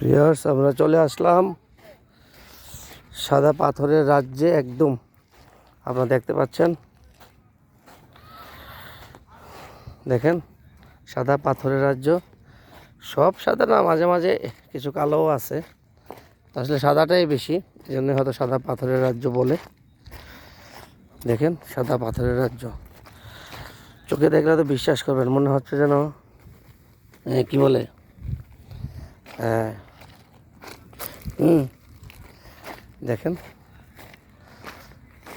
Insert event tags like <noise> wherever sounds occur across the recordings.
Viewers আমরা চলে আসলাম সাদা পাথরের রাজ্যে একদম। আপনারা দেখতে পাচ্ছেন? দেখেন, সাদা পাথরের রাজ্য। সব সাদা না, মাঝে মাঝে কিছু কালোও আছে। আসলে সাদাটাই বেশি এই জন্য হয়তো সাদা পাথরের রাজ্য বলে। দেখেন, সাদা পাথরের রাজ্য। চোখে দেখলে তো বিশ্বাস করবেন, মনে হচ্ছে যেন কি বলে? হ্যাঁ। দেখেন।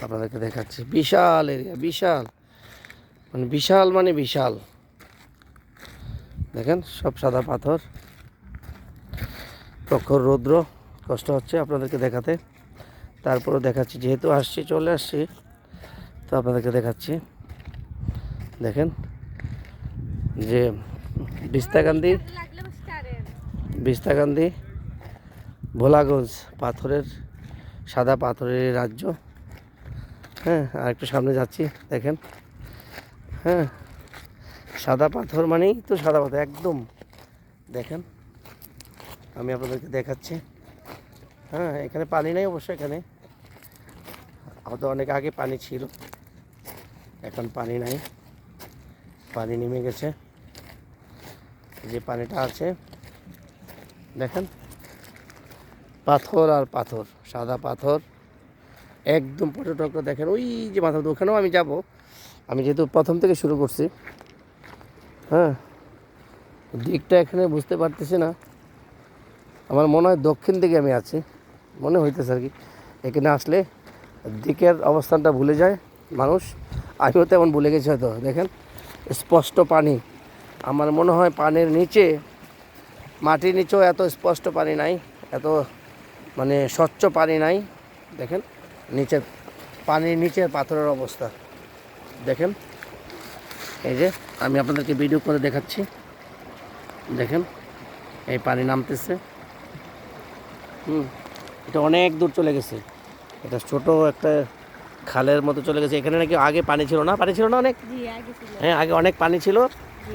আপনাদেরকে দেখাচ্ছি। বিশাল এরিয়া বিশাল। মানে বিশাল মানে বিশাল। দেখেন, সব সাদা পাথর। প্রখর রৌদ্র। কষ্ট হচ্ছে আপনাদেরকে দেখাতে। তারপরে দেখাচ্ছি, যেহেতু আসছি, চলে আসছি, তো আপনাদেরকে দেখাচ্ছি। দেখেন, যে বিস্তাকান্দি বিস্তাকান্দি ভোলাগঞ্জ, পাথরের, সাদা পাথরের রাজ্য। হ্যাঁ আর একটু সামনে যাচ্ছি, দেখেন। হ্যাঁ সাদা পাথর মানেই তো সাদা পাথর, একদম। দেখেন, আমি আপনাদেরকে দেখাচ্ছি। হ্যাঁ এখানে পানি নেই অবশ্য এখানে। হয়তো অনেক আগে পানি ছিল। এখন পানি নাই। পানি নেমে গেছে। যে পানিটা আছে দেখেন। পাথর আর পাথর, সাদা পাথর। একদম পর্যটকরা দেখেন, ওই যে মাথা ওখানেও আমি যাব। আমি যেহেতু প্রথম থেকে শুরু করছি। হ্যাঁ দিকটা এখানে বুঝতে পারতেছি না। আমার মনে হয় দক্ষিণ দিকে আমি আছি। মনে হইতেছে আর কি। এখানে আসলে দিকের অবস্থানটা ভুলে যায় মানুষ। আমিও তেমন ভুলে গেছি হয়তো, দেখেন। স্পষ্ট পানি। আমার মনে হয় পানির নিচে মাটির নিচেও এত স্পষ্ট পানি নাই এত মানে স্বচ্ছ পানি নাই। দেখেন নিচে পানির নিচের পাথরের অবস্থা। দেখেন এই যে আমি আপনাদেরকে ভিডিও করে দেখাচ্ছি। দেখেন এই পানি নামতেছে। হুম এটা অনেক দূর চলে গেছে। এটা ছোট একটা খালের মতো চলে গেছে। এখানে নাকি আগে পানি ছিল না? পানি ছিল না অনেক? হ্যাঁ আগে অনেক পানি ছিল।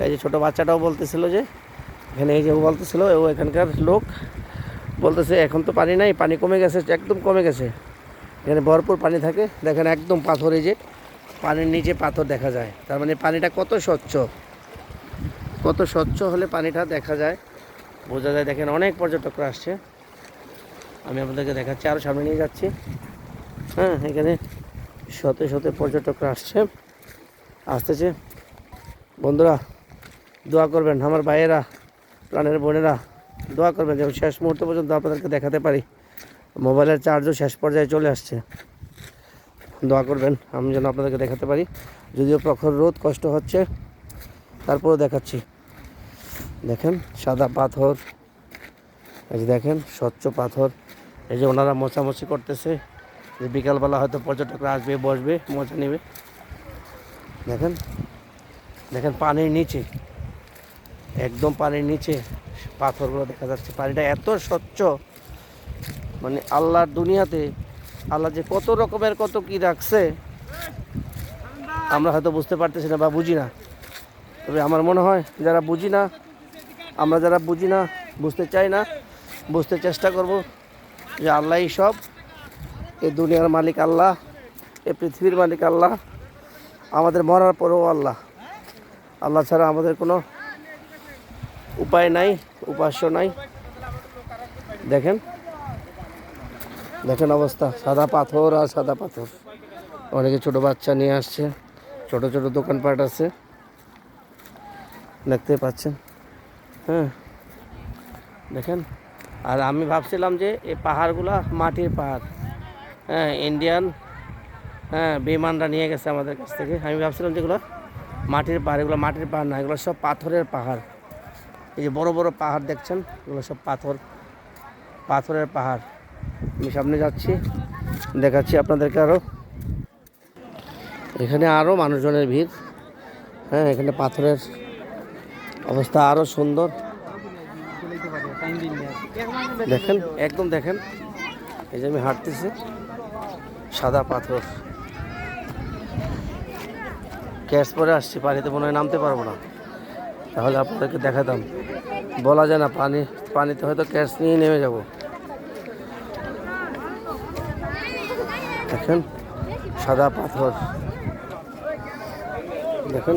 এই যে ছোটো বাচ্চাটাও বলতেছিল যে এখানে এই যে ও বলতেছিল, ও এখানকার লোক। বলতেছে, এখন তো পানি নাই, পানি কমে গেছে, একদম কমে গেছে। এখানে ভরপুর পানি থাকে। দেখেন একদম পাথর এই যে, পানির নিচে পাথর দেখা যায়। তার মানে পানিটা কত স্বচ্ছ। কত স্বচ্ছ হলে পানিটা দেখা যায়। বোঝা যায়, দেখেন অনেক পর্যটকরা আসছে। আমি আপনাদেরকে দেখাচ্ছি আরও সামনে নিয়ে যাচ্ছি। হ্যাঁ এখানে শত শত পর্যটকরা আসছে। আসতেছে। বন্ধুরা, দোয়া করবেন, আমার ভাইয়েরা প্রাণের বোনেরা দোয়া করবেন যেমন শেষ মুহূর্ত পর্যন্ত আপনাদেরকে দেখাতে পারি। মোবাইলের চার্জও শেষ পর্যায়ে চলে আসছে। দোয়া করবেন, আমি যেন আপনাদেরকে দেখাতে পারি। যদিও প্রখর রোদ, কষ্ট হচ্ছে, তারপরেও দেখাচ্ছি। দেখেন, সাদা পাথর, এই যে দেখেন, স্বচ্ছ পাথর। এই যে ওনারা মোছামুছি করতেছে, যে বিকালবেলা হয়তো পর্যটকরা আসবে, বসবে, মজা নেবে। দেখেন দেখেন পানির নিচে। একদম পানির নিচে পাথরগুলো দেখা যাচ্ছে। পানিটা এত স্বচ্ছ মানে আল্লাহর দুনিয়াতে, আল্লাহ যে কত রকমের কত কি রাখছে, আমরা হয়তো বুঝতে পারতেছি না বা বুঝি না। তবে আমার মনে হয় যারা বুঝি না, আমরা যারা বুঝি না, বুঝতে চাই না, বুঝতে চেষ্টা করব যে আল্লাহই সব। এই দুনিয়ার মালিক আল্লাহ, এ পৃথিবীর মালিক আল্লাহ, আমাদের মরার পরেও আল্লাহ। আল্লাহ ছাড়া আমাদের কোনো উপায় নাই, উপাস্য নাই। দেখেন দেখেন অবস্থা, সাদা পাথর আর সাদা পাথর। অনেকে ছোট বাচ্চা নিয়ে আসছে, ছোট ছোট দোকানপাট আছে। দেখতে পাচ্ছেন? হ্যাঁ দেখেন। আর আমি ভাবছিলাম যে এই পাহাড়গুলা মাটির পাহাড়। হ্যাঁ ইন্ডিয়ান হ্যাঁ বিমানরা নিয়ে গেছে আমাদের কাছ থেকে। আমি ভাবছিলাম যেগুলো মাটির পাহাড়, এগুলো মাটির পাহাড় না, এগুলো সব পাথরের পাহাড়। এই যে বড় বড় পাহাড় দেখছেন? এগুলো সব পাথর। পাথরের পাহাড়। আমি সামনে যাচ্ছি, দেখাচ্ছি আপনাদেরকে আরও এখানে আরও মানুষজনের ভিড়। হ্যাঁ এখানে পাথরের অবস্থা আরও সুন্দর। দেখেন, একদম দেখেন। এই যে আমি হাঁটতেছি। সাদা পাথর। ক্যাশ পরে আসছি, পানিতে মনে হয় নামতে পারব না। তাহলে আপনাদেরকে দেখাতাম। বলা যায় না, পানি, পানিতে হয়তো ক্যাশ নিয়ে নেমে যাব। দেখেন, সাদা পাথর। দেখেন,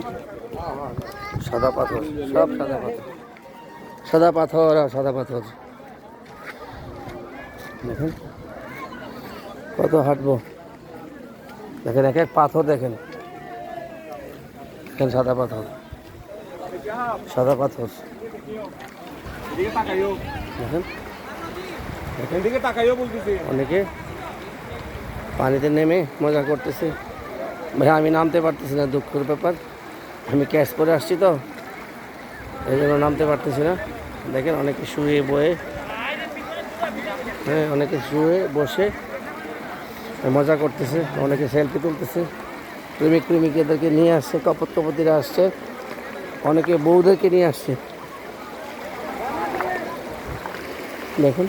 সাদা পাথর, সব সাদা পাথর। সাদা পাথর আর সাদা পাথর। দেখেন, কত হাঁটবো। দেখেন, এক এক পাথর দেখেন। দেখেন, সাদা পাথর। সাদা পাথর। দেখেন। অনেকে পানিতে নেমে মজা করতেছে। ভাই আমি নামতে পারতেছি না দুঃখের ব্যাপার। আমি ক্যাশ করে আসছি তো এই জন্য নামতে পারতেছি না। দেখেন অনেকে শুয়ে বয়ে হ্যাঁ অনেকে শুয়ে বসে মজা করতেছে অনেকে সেলফি তুলতেছে। প্রেমিক প্রেমিক এদেরকে নিয়ে আসছে কপত কপতিরা আসছে। অনেকে বউদেরকে নিয়ে আসছে। দেখুন।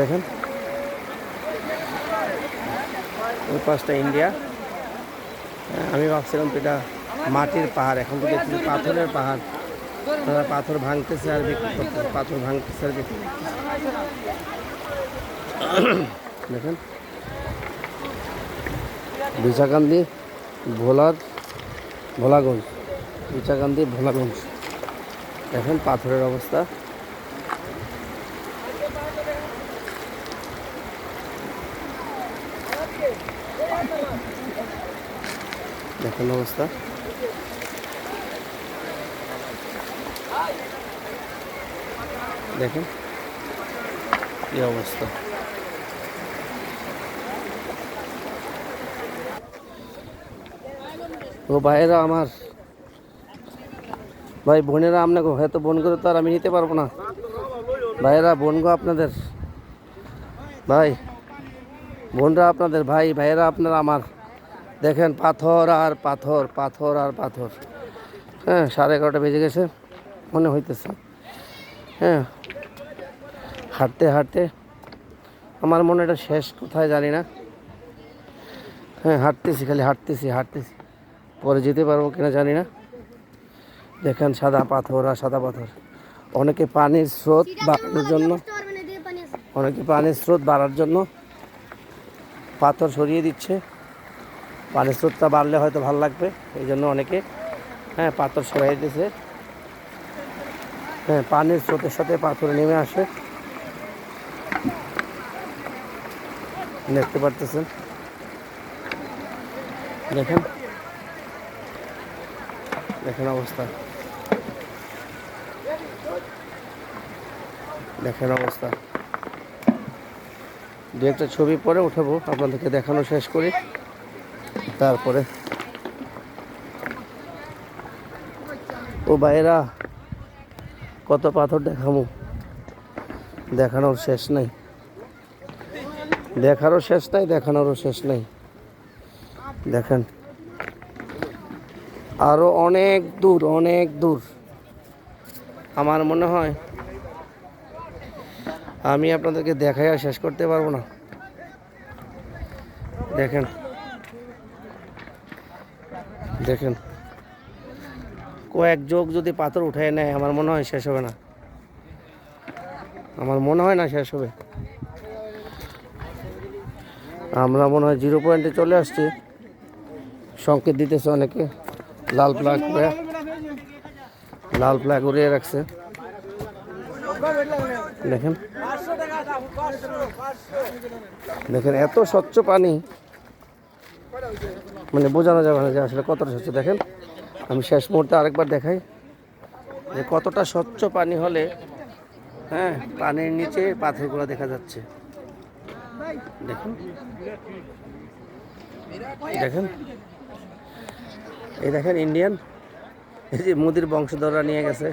দেখেন। ওই পাশটা ইন্ডিয়া। আমি ভাবছিলাম এটা মাটির পাহাড়, এখন তো দেখছি পাথরের পাহাড়। পাথর ভাঙতেছে আর বিক্রি পাথর ভাঙতেছে আর বিক্রি দেখেন। বিছাকান্দি ভোলার ভোলাগঞ্জ বিছাকান্দি ভোলাগঞ্জ। দেখেন পাথরের অবস্থা। দেখেন অবস্থা। দেখেন কি অবস্থা। ও ভাইয়েরা আমার। ভাই, বোনেরা আপনাকে হয়তো বোন করে তো আর আমি নিতে পারব না। ভাইয়েরা, বোন গো আপনাদের। ভাই, বোনরা আপনাদের, ভাই, ভাইয়েরা আপনারা আমার। দেখেন, পাথর আর পাথর পাথর আর পাথর। হ্যাঁ সাড়ে এগারোটা বেজে গেছে, মনে হইতেছে। হ্যাঁ হাঁটতে হাঁটতে আমার মনে এটা শেষ, কোথায় জানি না। হ্যাঁ হাঁটতেছি, খালি হাঁটতেছি হাঁটতেছি। পরে যেতে পারব কিনা জানি না। দেখেন সাদা পাথর আর সাদা পাথর। অনেকে পানির স্রোত বাড়ানোর জন্য অনেকে পানির স্রোত বাড়ার জন্য পাথর সরিয়ে দিচ্ছে। পানির স্রোতটা বাড়লে হয়তো ভালো লাগবে এই জন্য অনেকে হ্যাঁ পাথর সরাই দিতেছে হ্যাঁ পানির স্রোতের সাথে পাথর নেমে আসে। দেখতে পারতেছেন? দেখেন। দেখেন অবস্থা। দেখেন অবস্থা। দু একটা ছবি পরে উঠাবো, আপনাদেরকে দেখানো শেষ করি। তারপরে। ও বাইরা কত পাথর দেখাবো? দেখানোর শেষ নাই। দেখারও শেষ নাই, দেখানোরও শেষ নাই। দেখেন। আরও অনেক দূর অনেক দূর। আমার মনে হয় আমি আপনাদেরকে দেখাই আর শেষ করতে পারব না। দেখেন। দেখেন। কয়েক যোগ যদি পাথর উঠে নেয়, আমার মনে হয় শেষ হবে না। আমার মনে হয় না শেষ হবে। আমরা মনে হয় জিরো পয়েন্টে চলে আসছি। সংকেত দিতেছে অনেকে। লাল করে লাল ফ্ল্যাগ উড়িয়ে রাখছে। দেখেন। দেখেন, এত স্বচ্ছ পানি। মানে বোঝানো যাবে না যে আসলে কতটা স্বচ্ছ। দেখেন, আমি শেষ মুহূর্তে আরেকবার দেখাই যে কতটা স্বচ্ছ পানি হলে হ্যাঁ পানির নিচে পাথরগুলো দেখা যাচ্ছে। দেখুন। দেখেন। এই দেখেন ইন্ডিয়ান এই যে মোদির বংশধররা নিয়ে গেছে।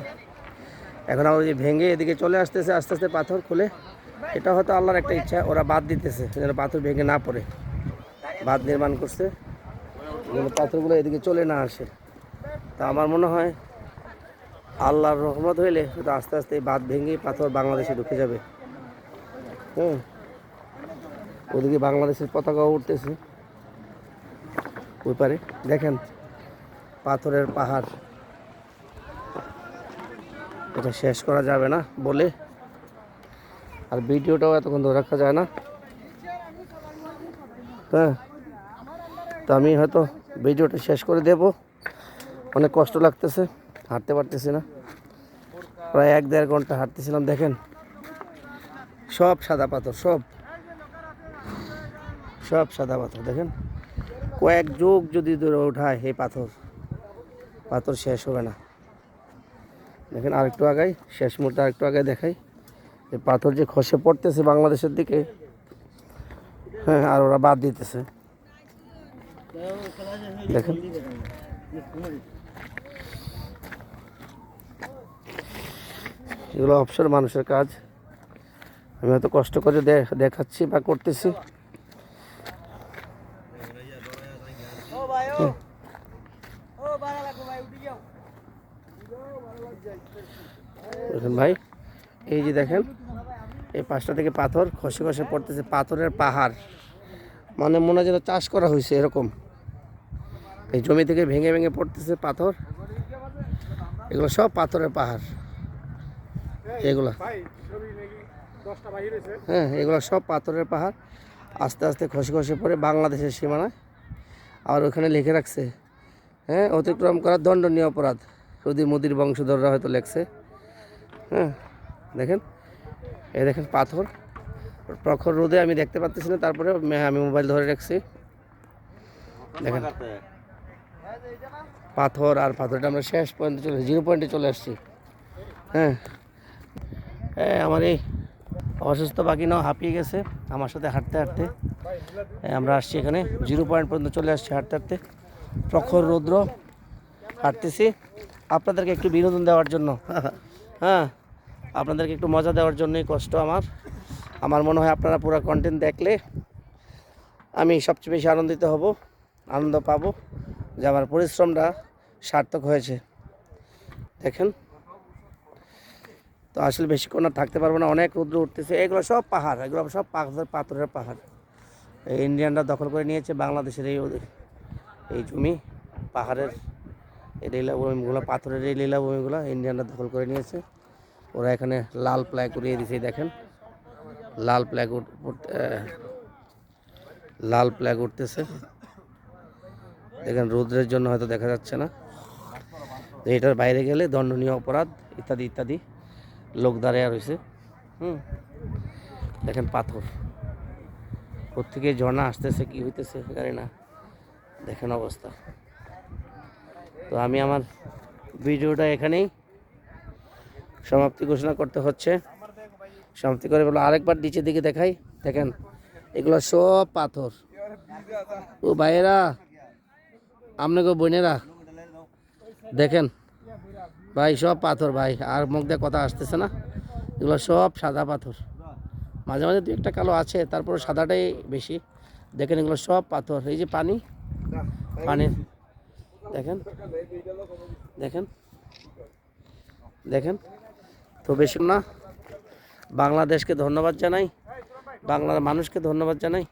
এখন আবার যে ভেঙে এদিকে চলে আসতেছে, আস্তে আস্তে পাথর খুলে। এটা হয়তো আল্লাহর একটা ইচ্ছা, ওরা বাদ দিতেছে, যেন পাথর ভেঙে না পড়ে। বাঁধ নির্মাণ করছে, যেন পাথরগুলো এদিকে চলে না আসে। তা আমার মনে হয়, আল্লাহর রহমত হইলে হয়তো আস্তে আস্তে এই বাঁধ ভেঙে পাথর বাংলাদেশে ঢুকে যাবে। হ্যাঁ ওদিকে বাংলাদেশের পতাকাও উঠতেছে। ওই পারে, দেখেন। পাথরের পাহাড়। এটা শেষ করা যাবে না বলে। আর ভিডিওটাও এতক্ষণ ধরে রাখা যায় না। হ্যাঁ তো আমি হয়তো ভিডিওটা শেষ করে দেব। অনেক কষ্ট লাগতেছে, হাঁটতে পারতেছি না। প্রায় এক দেড় ঘণ্টা হাঁটতেছিলাম, দেখেন। সব সাদা পাথর, সব। সব সাদা পাথর, দেখেন। কয়েক যুগ যদি ধরে ওঠায় এই পাথর। পাথর শেষ হবে না। দেখেন আরেকটু আগাই শেষ মুহূর্তে আরেকটু আগে দেখাই। এই পাথর যে খসে পড়তেছে বাংলাদেশের দিকে হ্যাঁ আর ওরা বাদ দিতেছে। দেখেন। এগুলো অবসর মানুষের কাজ। আমি হয়তো কষ্ট করে দেখাচ্ছি বা করতেছি। ভাই, এই যে দেখেন, এই পাঁচটা থেকে পাথর, খসে খসে পড়তেছে, পাথরের পাহাড়। মানে মনে যেন চাষ করা হয়েছে এরকম। এই জমি থেকে ভেঙে ভেঙে পড়তেছে পাথর। এগুলো সব পাথরের পাহাড়। এগুলো। হ্যাঁ এগুলো সব পাথরের পাহাড়। আস্তে আস্তে খসে খসে পড়ে বাংলাদেশের সীমানায়। আর ওখানে লিখে রাখছে হ্যাঁ অতিক্রম করা দণ্ডনীয় অপরাধ। সুদী মোদির বংশধররা হয়তো লেখছে। হ্যাঁ দেখেন, এই দেখেন পাথর। প্রখর রোদে আমি দেখতে পাচ্ছি না তারপরে আমি মোবাইল ধরে রাখছি। দেখেন, পাথর আর পাথরটা আমরা শেষ পয়েন্টে চলে জিরো পয়েন্টে চলে আসছি। হ্যাঁ হ্যাঁ আমার এই অসুস্থ বাকি নাও হাঁপিয়ে গেছে। আমার সাথে হাঁটতে হাঁটতে আমরা আসছি এখানে। জিরো পয়েন্ট পর্যন্ত চলে আসছি হাঁটতে হাঁটতে। প্রখর রৌদ্র হাঁটতেছি আপনাদেরকে একটু বিনোদন দেওয়ার জন্য। <laughs> হ্যাঁ আপনাদেরকে একটু মজা দেওয়ার জন্যই কষ্ট আমার। আমার মনে হয় আপনারা পুরো কন্টেন্ট দেখলে আমি সবচেয়ে বেশি আনন্দিত হব, আনন্দ পাব যে আমার পরিশ্রমটা সার্থক হয়েছে। দেখেন, তো আসলে বেশিক্ষণ আর থাকতে পারব না, অনেক রৌদ্র উঠতেছে। এগুলো সব পাহাড়, এগুলো সব পাথর পাথরের পাহাড়। এই ইন্ডিয়ানরা দখল করে নিয়েছে, বাংলাদেশের এই এই জমি, পাহাড়ের এই লীলাভূমিগুলো পাথরের এই লীলাভূমিগুলো ইন্ডিয়ানরা দখল করে নিয়েছে। ওরা এখানে লাল প্ল্যাগ উড়িয়ে এই দেখেন। লাল প্ল্যাগ লাল প্ল্যাগ উঠতেছে দেখেন, রৌদ্রের জন্য হয়তো দেখা যাচ্ছে না। এটার বাইরে গেলে দণ্ডনীয় অপরাধ, ইত্যাদি ইত্যাদি লোক দাঁড়িয়ে রয়েছে হুম। দেখেন, পাথর। কোথেকে ঝর্ণা আসতেছে, কি হইতেছে জানি না। দেখেন অবস্থা। তো আমি আমার ভিডিওটা এখানেই সমাপ্তি ঘোষণা করতে হচ্ছে। সমাপ্তি করে বলো আরেকবার নিচের দিকে দেখাই। দেখেন, এগুলো সব পাথর। ও ভাইয়েরা আপনি আপনাকে বোনেরা, দেখেন, ভাই সব পাথর ভাই, আর মুখ দিয়ে কথা আসতেছে না। এগুলো সব সাদা পাথর। মাঝে মাঝে দু একটা কালো আছে তারপরে সাদাটাই বেশি। দেখেন, এগুলো সব পাথর। এই যে পানি পানির। দেখেন দেখেন দেখেন। তো বেশি না, বাংলাদেশকে ধন্যবাদ জানাই, বাংলার মানুষকে ধন্যবাদ জানাই,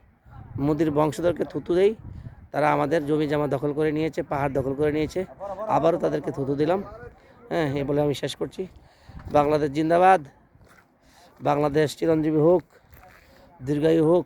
মোদির বংশধরকে থুতু দেই, তারা আমাদের জমি জামা দখল করে নিয়েছে, পাহাড় দখল করে নিয়েছে, আবারও তাদেরকে থুতু দিলাম। হ্যাঁ এ বলে আমি শেষ করছি। বাংলাদেশ জিন্দাবাদ, বাংলাদেশ চিরঞ্জীবী হোক, দীর্ঘায়ু হোক।